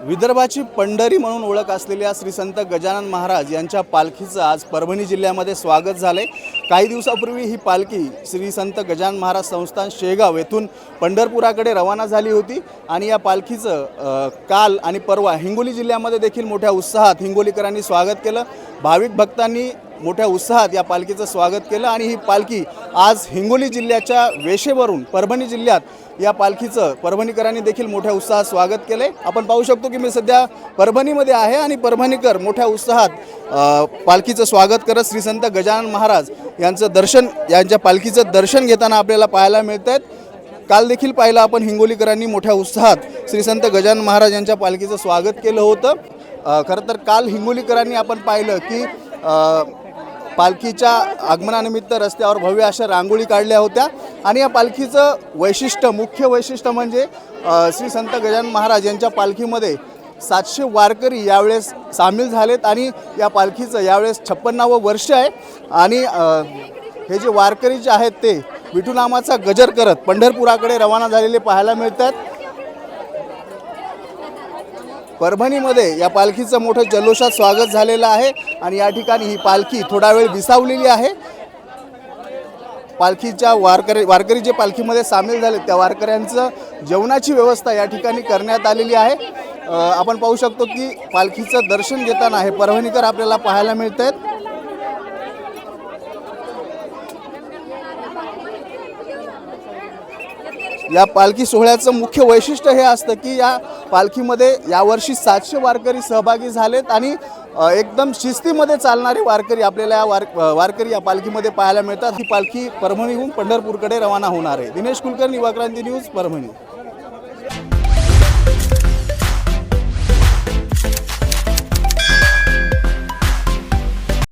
विदर्भाची पंढरी म्हणून ओळख असलेल्या श्री संत गजानन महाराज यांच्या पालखीचं आज परभणी जिल्ह्यामध्ये स्वागत झाले काही दिवसापूर्वी ही पालखी श्री संत गजानन महाराज संस्थान शेगाव येथून पंढरपुराकडे रवाना झाली होती आणि या पालखीचं काल आणि परवा हिंगोली जिल्ह्यामध्ये देखील मोठ्या उत्साहात हिंगोलीकरांनी स्वागत केलं. भाविक भक्तांनी मोठ्या उत्साहात या पालखीचं स्वागत केलं आणि ही पालखी आज हिंगोली जिल्ह्याच्या वेशेवरून परभणी जिल्ह्यात या पालखीचं परभणीकरांनी देखील मोठ्या उत्साहात स्वागत केलं आहे आपण पाहू शकतो की मी सध्या परभणीमध्ये आहे आणि परभणीकर मोठ्या उत्साहात पालखीचं स्वागत करत श्री संत गजानन महाराज यांचं दर्शन यांच्या पालखीचं दर्शन घेताना आपल्याला पाहायला मिळत आहेत काल देखील पाहिलं आपण हिंगोलीकरांनी मोठ्या उत्साहात श्री संत गजानन महाराज यांच्या पालखीचं स्वागत केलं होतं. खरं तर काल हिंगोलीकरांनी आपण पाहिलं की पालखीच्या आगमनानिमित्त रस्त्यावर भव्य अशा रांगोळी काढल्या होत्या. आणि या पालखीचं वैशिष्ट्य मुख्य वैशिष्ट्य म्हणजे श्री संत गजानन महाराज यांच्या पालखीमध्ये सातशे वारकरी यावेळेस सामील झालेत आणि या पालखीचं यावेळेस छप्पन्नावं वर्ष आहे. आणि हे जे वारकरी जे आहेत ते विठुनामाचा गजर करत पंढरपुराकडे रवाना झालेले पाहायला मिळतात. परभणीमध्ये या पालखीचं मोठं जल्लोषात स्वागत झालेलं आहे आणि या ठिकाणी ही पालखी थोडा वेळ विसावलेली आहे. पालखीच्या वारकरी वारकरी जे पालखीमध्ये सामील झाले त्या वारकऱ्यांचं जेवणाची व्यवस्था या ठिकाणी करण्यात आलेली आहे. आपण पाहू शकतो की पालखीचं दर्शन घेताना हे परभणीकर आपल्याला पाहायला मिळत आहेत या पालखी सोहळ्याचं मुख्य वैशिष्ट्य हे असतं की या पालखीमध्ये यावर्षी सातशे वारकरी सहभागी झालेत आणि एकदम शिस्तीमध्ये चालणारे वारकरी आपल्याला या वार वारकरी या पालखीमध्ये पाहायला मिळतात. ही पालखी परभणीहून पंढरपूरकडे रवाना होणार आहे. दिनेश कुलकर्णी युवाक्रांती न्यूज परभणी.